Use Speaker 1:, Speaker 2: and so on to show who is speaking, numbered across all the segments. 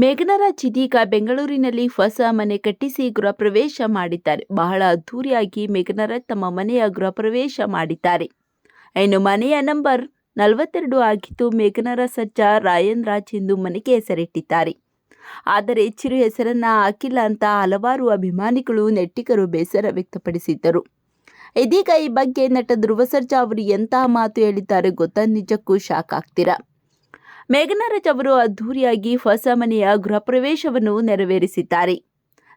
Speaker 1: ಮೇಘನರಾಜ್ ಇದೀಗ ಬೆಂಗಳೂರಿನಲ್ಲಿ ಹೊಸ ಮನೆ ಕಟ್ಟಿಸಿ ಗೃಹ ಪ್ರವೇಶ ಮಾಡಿದ್ದಾರೆ. ಬಹಳ ಅದ್ಧೂರಿಯಾಗಿ ಮೇಘನರಾಜ್ ತಮ್ಮ ಮನೆಯ ಗೃಹ ಪ್ರವೇಶ ಮಾಡಿದ್ದಾರೆ. ಇನ್ನು ಮನೆಯ ನಂಬರ್ ನಲವತ್ತೆರಡು ಆಗಿದ್ದು ಮೇಘನರ ಸಜ್ಜ ರಾಯನ್ ರಾಜ್ ಎಂದು ಮನೆಗೆ ಹೆಸರಿಟ್ಟಿದ್ದಾರೆ ಆದರೆ ಚಿರು ಹೆಸರನ್ನ ಹಾಕಿಲ್ಲ ಅಂತ ಹಲವಾರು ಅಭಿಮಾನಿಗಳು ನೆಟ್ಟಿಗರು ಬೇಸರ ವ್ಯಕ್ತಪಡಿಸಿದ್ದರು. ಇದೀಗ ಈ ಬಗ್ಗೆ ನಟ ಧ್ರುವ ಸರ್ಜಾ ಅವರು ಎಂತಹ ಮಾತು ಹೇಳಿದ್ದಾರೆ ಗೊತ್ತಾ? ನಿಜಕ್ಕೂ ಶಾಕ್ ಆಗ್ತೀರಾ? ಮೇಘನರಾಜ್ ಅವರು ಅದ್ಧೂರಿಯಾಗಿ ಹೊಸ ಮನೆಯ ಗೃಹ ಪ್ರವೇಶವನ್ನು ನೆರವೇರಿಸಿದ್ದಾರೆ.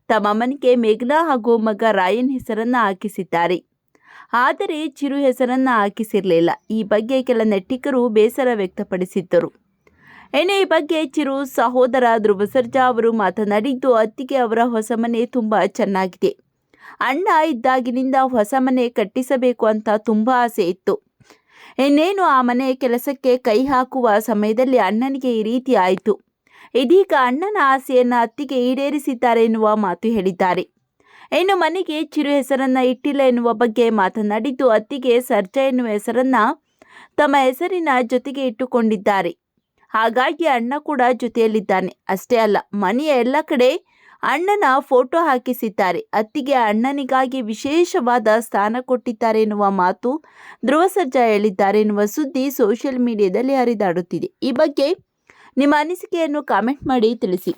Speaker 1: ತಮ್ಮ ಮನೆಗೆ ಮೇಘನಾ ಹಾಗೂ ಮಗ ರಾಯನ್ ಹೆಸರನ್ನು ಹಾಕಿಸಿದ್ದಾರೆ. ಆದರೆ ಚಿರು ಹೆಸರನ್ನು ಹಾಕಿಸಿರಲಿಲ್ಲ. ಈ ಬಗ್ಗೆ ಕೆಲ ನೆಟ್ಟಿಕರು ಬೇಸರ ವ್ಯಕ್ತಪಡಿಸಿದ್ದರು. ಇನ್ನು ಈ ಬಗ್ಗೆ ಚಿರು ಸಹೋದರ ಧ್ರುವ ಸರ್ಜಾ ಅವರು ಮಾತನಾಡಿದ್ದು, ಅತ್ತಿಗೆ ಅವರ ಹೊಸ ಮನೆ ತುಂಬ ಚೆನ್ನಾಗಿದೆ. ಅಣ್ಣ ಇದ್ದಾಗಿನಿಂದ ಹೊಸ ಮನೆ ಕಟ್ಟಿಸಬೇಕು ಅಂತ ತುಂಬ ಆಸೆ ಇತ್ತು. ಇನ್ನೇನು ಆ ಮನೆ ಕೆಲಸಕ್ಕೆ ಕೈ ಹಾಕುವ ಸಮಯದಲ್ಲಿ ಅಣ್ಣನಿಗೆ ಈ ರೀತಿ ಆಯಿತು. ಇದೀಗ ಅಣ್ಣನ ಆಸೆಯನ್ನು ಅತ್ತಿಗೆ ಈಡೇರಿಸಿದ್ದಾರೆ ಎನ್ನುವ ಮಾತು ಹೇಳಿದ್ದಾರೆ. ಇನ್ನು ಮನೆಗೆ ಚಿರು ಹೆಸರನ್ನ ಇಟ್ಟಿಲ್ಲ ಎನ್ನುವ ಬಗ್ಗೆ ಮಾತನಾಡಿದ್ದು ಅತ್ತಿಗೆ ಸರ್ಜಾ ಎನ್ನುವ ಹೆಸರನ್ನ ತಮ್ಮ ಹೆಸರಿನ ಜೊತೆಗೆ ಇಟ್ಟುಕೊಂಡಿದ್ದಾರೆ. ಹಾಗಾಗಿ ಅಣ್ಣ ಕೂಡ ಜೊತೆಯಲ್ಲಿದ್ದಾನೆ. ಅಷ್ಟೇ ಅಲ್ಲ, ಮನೆಯ ಎಲ್ಲ ಕಡೆ ಅಣ್ಣನ ಫೋಟೋ ಹಾಕಿಸಿದ್ದಾರೆ. ಅತ್ತಿಗೆ ಅಣ್ಣನಿಗಾಗಿ ವಿಶೇಷವಾದ ಸ್ಥಾನ ಕೊಟ್ಟಿದ್ದಾರೆ ಎನ್ನುವ ಮಾತು ಧ್ರುವ ಸರ್ಜಾ ಹೇಳಿದ್ದಾರೆ ಎನ್ನುವ ಸುದ್ದಿ ಸೋಷಿಯಲ್ ಮೀಡಿಯಾದಲ್ಲಿ ಹರಿದಾಡುತ್ತಿದೆ. ಈ ಬಗ್ಗೆ ನಿಮ್ಮ ಅನಿಸಿಕೆಯನ್ನು ಕಾಮೆಂಟ್ ಮಾಡಿ ತಿಳಿಸಿ.